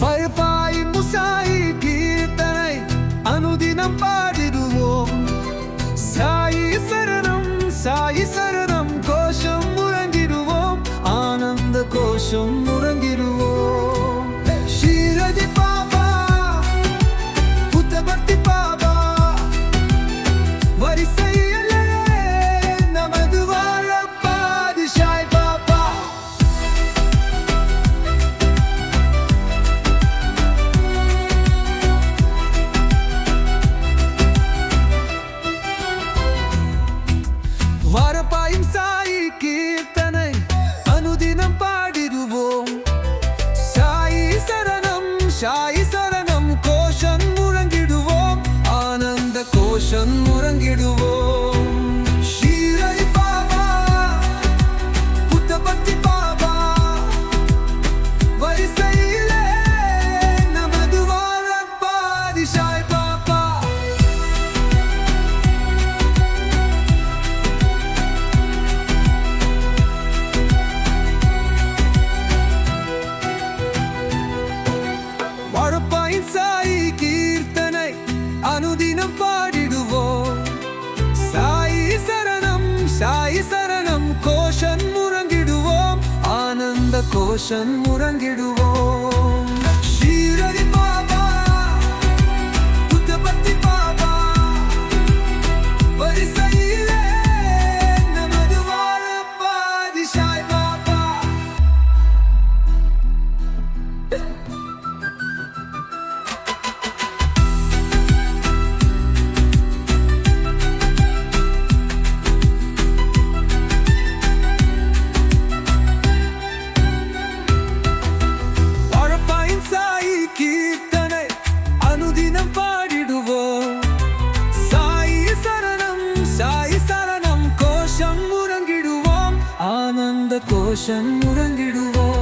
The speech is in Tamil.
வயப்பாய் முசாயி கீர்த்தனை அனுதினம் பாடிடுவோம் சாயி சரணம் சாயி சரணம் கோஷம் முழங்கிடுவோம் ஆனந்த கோஷம் சாய் சரணம் கோஷம் முழங்கிடுவோம். ஆனந்த கோஷம் முழங்கிடுவோம். ஷீரடி பாபா புத்தபக்தி பாபா வரிசையிலே நமது வாழ பாதிஷாய் சாய் சரணம் கோஷன் முறங்கிடுவோம். ஆனந்த கோஷன் முறங்கிடுவோம். ஆனந்த கோஷம் முழங்கிடுவோம்.